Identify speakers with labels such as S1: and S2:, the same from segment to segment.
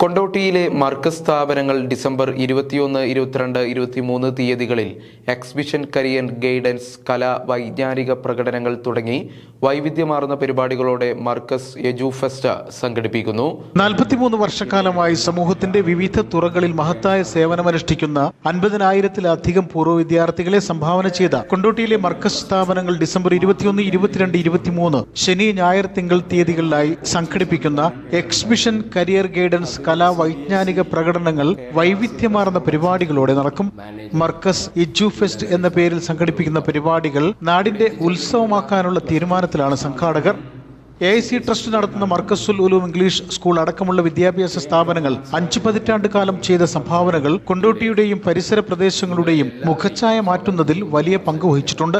S1: കൊണ്ടോട്ടിയിലെ മർക്കസ് സ്ഥാപനങ്ങൾ ഡിസംബർ ഇരുപത്തിയൊന്ന് ഇരുപത്തിരണ്ട് ഇരുപത്തിമൂന്ന് തീയതികളിൽ എക്സിബിഷൻ കരിയർ ഗൈഡൻസ് കല വൈജ്ഞാനിക പ്രകടനങ്ങൾ തുടങ്ങി വൈവിധ്യമാർന്ന പരിപാടികളോടെ മർക്കസ് യജു ഫെസ്റ്റ് സംഘടിപ്പിക്കുന്നു.
S2: നാൽപ്പത്തിമൂന്ന് വർഷക്കാലമായി സമൂഹത്തിന്റെ വിവിധ തുറകളിൽ മഹത്തായ സേവനമനുഷ്ഠിക്കുന്ന അൻപതിനായിരത്തിലധികം പൂർവ വിദ്യാർത്ഥികളെ സംഭാവന ചെയ്ത കൊണ്ടോട്ടിയിലെ മർക്കസ് സ്ഥാപനങ്ങൾ ഡിസംബർ ഇരുപത്തിയൊന്ന് ഇരുപത്തിരണ്ട് ഇരുപത്തിമൂന്ന് ശനി ഞായർ തിങ്കൾ തീയതികളിലായി സംഘടിപ്പിക്കുന്ന എക്സിബിഷൻ കരിയർ ഗൈഡൻസ് കലാ വൈജ്ഞാനിക പ്രകടനങ്ങൾ വൈവിധ്യമാർന്ന പരിപാടികളോടെ നടക്കും. മർക്കസ് ഇജു ഫെസ്റ്റ് എന്ന പേരിൽ സംഘടിപ്പിക്കുന്ന പരിപാടികൾ നാടിന്റെ ഉത്സവമാക്കാനുള്ള തീരുമാനത്തിലാണ് സംഘാടകർ. എ ഐ സി ട്രസ്റ്റ് നടത്തുന്ന മർക്കസുൽ ഉലൂം ഇംഗ്ലീഷ് സ്കൂൾ അടക്കമുള്ള വിദ്യാഭ്യാസ സ്ഥാപനങ്ങൾ അഞ്ചു പതിറ്റാണ്ട് കാലം ചെയ്ത സംഭാവനകൾ കൊണ്ടോട്ടിയുടെയും പരിസര പ്രദേശങ്ങളുടെയും മുഖച്ഛായ മാറ്റുന്നതിൽ വലിയ പങ്ക് വഹിച്ചിട്ടുണ്ട്.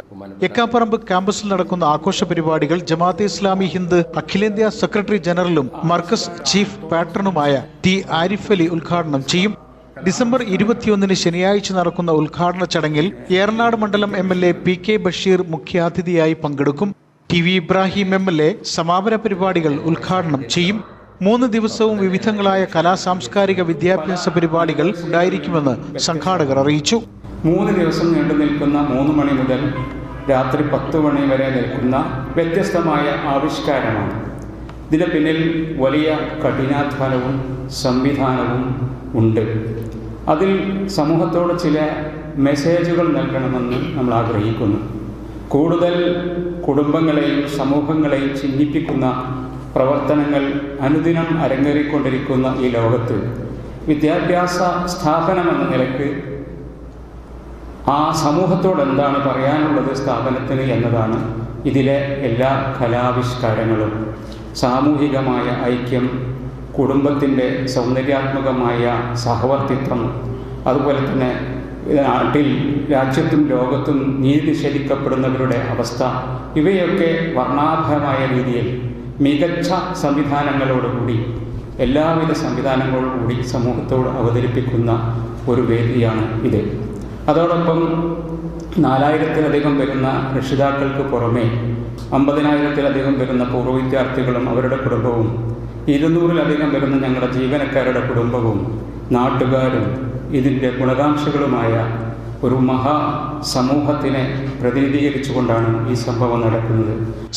S2: എക്കാപ്പറമ്പ് ക്യാമ്പസിൽ നടക്കുന്ന ആഘോഷ പരിപാടികൾ ജമാഅത്തെ ഇസ്ലാമി ഹിന്ദ് അഖിലേന്ത്യാ സെക്രട്ടറി ജനറലും മർക്കസ് ചീഫ് പാട്രണുമായ ടി ആരിഫ് അലി ഉദ്ഘാടനം ചെയ്യും. ഡിസംബർ ഇരുപത്തിയൊന്നിന് ശനിയാഴ്ച നടക്കുന്ന ഉദ്ഘാടന ചടങ്ങിൽ ഏറനാട് മണ്ഡലം M L A P K Basheer മുഖ്യാതിഥിയായി പങ്കെടുക്കും. T V Ibrahim M L A സമാപന പരിപാടികൾ ഉദ്ഘാടനം ചെയ്യും. മൂന്ന് ദിവസവും വിവിധങ്ങളായ കലാ സാംസ്കാരിക വിദ്യാഭ്യാസ പരിപാടികൾ ഉണ്ടായിരിക്കുമെന്ന് സംഘാടകർ അറിയിച്ചു.
S3: മൂന്ന് ദിവസം നീണ്ടു നിൽക്കുന്ന മൂന്ന് മണി മുതൽ രാത്രി പത്ത് മണി വരെ നിൽക്കുന്ന വ്യത്യസ്തമായ ആവിഷ്കാരമാണ്. ഇതിന് പിന്നിൽ വലിയ കഠിനാധ്വാനവും സംവിധാനവും ഉണ്ട്. അതിൽ സമൂഹത്തോട് ചില മെസ്സേജുകൾ നൽകണമെന്ന് നമ്മൾ ആഗ്രഹിക്കുന്നു. കൂടുതൽ കുടുംബങ്ങളെയും സമൂഹങ്ങളെയും ചിഹ്നിപ്പിക്കുന്ന പ്രവർത്തനങ്ങൾ അനുദിനം അരങ്ങേറിക്കൊണ്ടിരിക്കുന്ന ഈ ലോകത്ത് വിദ്യാഭ്യാസ സ്ഥാപനമെന്ന നിലയ്ക്ക് ആ സമൂഹത്തോട് എന്താണ് പറയാനുള്ളത് സ്ഥാപനത്തിന് എന്നതാണ് ഇതിലെ എല്ലാ കലാവിഷ്കാരങ്ങളും. സാമൂഹികമായ ഐക്യം കുടുംബത്തിന്റെ സൗന്ദര്യാത്മകമായ സഹവർത്തിത്വം അതുപോലെ തന്നെ നാട്ടിൽ രാജ്യത്തും ലോകത്തും നീതി ശരിക്കപ്പെടുന്നവരുടെ അവസ്ഥ ഇവയൊക്കെ വർണാഭമായ രീതിയിൽ മികച്ച സംവിധാനങ്ങളോടുകൂടി എല്ലാവിധ സംവിധാനങ്ങളോടുകൂടി സമൂഹത്തോട് അവതരിപ്പിക്കുന്ന ഒരു വേദിയാണ് ഇത്. അതോടൊപ്പം നാലായിരത്തിലധികം വരുന്ന രക്ഷിതാക്കൾക്ക് പുറമെ അമ്പതിനായിരത്തിലധികം വരുന്ന പൂർവ വിദ്യാർത്ഥികളും അവരുടെ കുടുംബവും ഇരുന്നൂറിലധികം വരുന്ന ഞങ്ങളുടെ ജീവനക്കാരുടെ കുടുംബവും നാട്ടുകാരും ഇതിന്റെ ഗുണകാംക്ഷകളുമായ ഒരു മഹാ സമൂഹത്തിനെ പ്രതിനിധീകരിച്ചുകൊണ്ടാണ് ഈ സംഭവം നടക്കുന്നത്.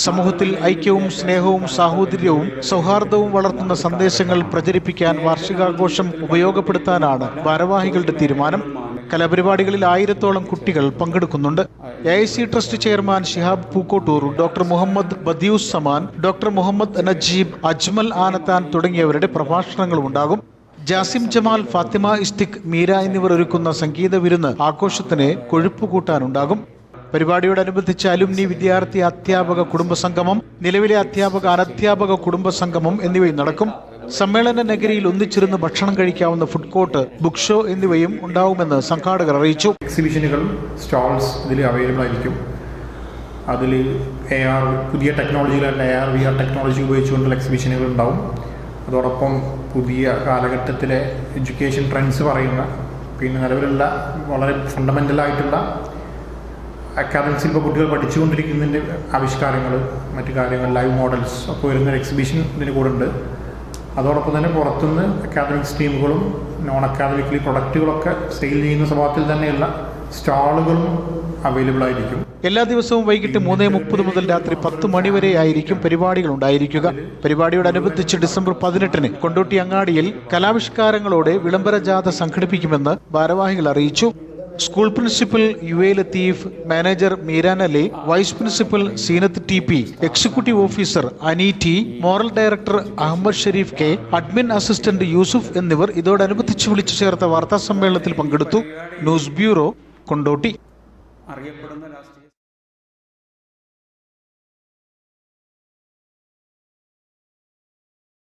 S2: സമൂഹത്തിൽ ഐക്യവും സ്നേഹവും സാഹോദര്യവും സൗഹാർദ്ദവും വളർത്തുന്ന സന്ദേശങ്ങൾ പ്രചരിപ്പിക്കാൻ വാർഷികാഘോഷം ഉപയോഗപ്പെടുത്താനാണ് ഭാരവാഹികളുടെ തീരുമാനം. കലാപരിപാടികളിൽ ആയിരത്തോളം കുട്ടികൾ പങ്കെടുക്കുന്നുണ്ട്. A I C trust chairman Shihab Pookkottur doctor Muhammad Badiuz Zaman doctor Muhammad Najeeb Ajmal Anathan തുടങ്ങിയവരുടെ പ്രഭാഷണങ്ങളും ഉണ്ടാകും ജാസിം ജമാൽ ഫാത്തിമ ഇസ്തിക് മീര എന്നിവർ ഒരുക്കുന്ന സംഗീത വിരുന്ന് ആഘോഷത്തിന് കൊഴുപ്പ് കൂട്ടാനുണ്ടാകും. പരിപാടിയോടനുബന്ധിച്ച് അലുമിനി വിദ്യാർത്ഥി അധ്യാപക കുടുംബ സംഗമം നിലവിലെ അധ്യാപക അനധ്യാപക കുടുംബ സംഗമം എന്നിവയും നടക്കും. സമ്മേളന നഗരിയിൽ ഒന്നിച്ചിരുന്ന് ഭക്ഷണം കഴിക്കാവുന്ന ഫുഡ് കോർട്ട് ബുക്ക് ഷോ എന്നിവയും ഉണ്ടാവുമെന്ന് സംഘാടകർ അറിയിച്ചു.
S4: എക്സിബിഷനുകൾ സ്റ്റാൾസ് ഇതിൽ അവൈലബിൾ ആയിരിക്കും. അതിൽ എ ആർ പുതിയ ടെക്നോളജിയിലുള്ള A R V R technology ഉപയോഗിച്ചുകൊണ്ടുള്ള എക്സിബിഷനുകൾ ഉണ്ടാവും. അതോടൊപ്പം പുതിയ കാലഘട്ടത്തിലെ എഡ്യൂക്കേഷൻ ട്രെൻഡ്സ് പറയുന്ന പിന്നെ നിലവിലുള്ള വളരെ ഫണ്ടമെന്റൽ ആയിട്ടുള്ള അക്കാദമിക്സിൽ ഇപ്പോൾ കുട്ടികൾ പഠിച്ചുകൊണ്ടിരിക്കുന്നതിന്റെ ആവിഷ്കാരങ്ങൾ മറ്റു കാര്യങ്ങൾ ലൈവ് മോഡൽസ് ഒക്കെ വരുന്ന ഒരു എക്സിബിഷൻ ഇതിന് കൂടെ ഉണ്ട്. അതോടൊപ്പം തന്നെ പുറത്തുനിന്ന് അക്കാദമിക് സ്ട്രീമുകളും നോൺ അക്കാദമിക്കലി പ്രൊഡക്റ്റുകളൊക്കെ സെയിൽ ചെയ്യുന്ന സ്വഭാവത്തിൽ തന്നെയുള്ള സ്റ്റാളുകളും അവൈലബിൾ ആയിരിക്കും.
S2: എല്ലാ ദിവസവും വൈകിട്ട് മൂന്ന് മുപ്പത് മുതൽ രാത്രി പത്ത് മണിവരെ ആയിരിക്കും പരിപാടികൾ ഉണ്ടായിരിക്കുക. പരിപാടിയോടനുബന്ധിച്ച് ഡിസംബർ പതിനെട്ടിന് കൊണ്ടോട്ടി അങ്ങാടിയിൽ കലാവിഷ്കാരങ്ങളോടെ വിളംബര ജാഥ സംഘടിപ്പിക്കുമെന്ന് ഭാരവാഹികൾ അറിയിച്ചു. School principal U A Latheef manager Meeran Ali vice principal Zeenath T P executive officer Ani T moral director Ahammed Shereef K admin assistant Yusuf എന്നിവർ ഇതോടനുബന്ധിച്ച് വിളിച്ചു ചേർത്ത വാർത്താ സമ്മേളനത്തിൽ പങ്കെടുത്തു. News bureau Kondotty.
S3: അറിയപ്പെടുന്ന രാഷ്ട്രീയ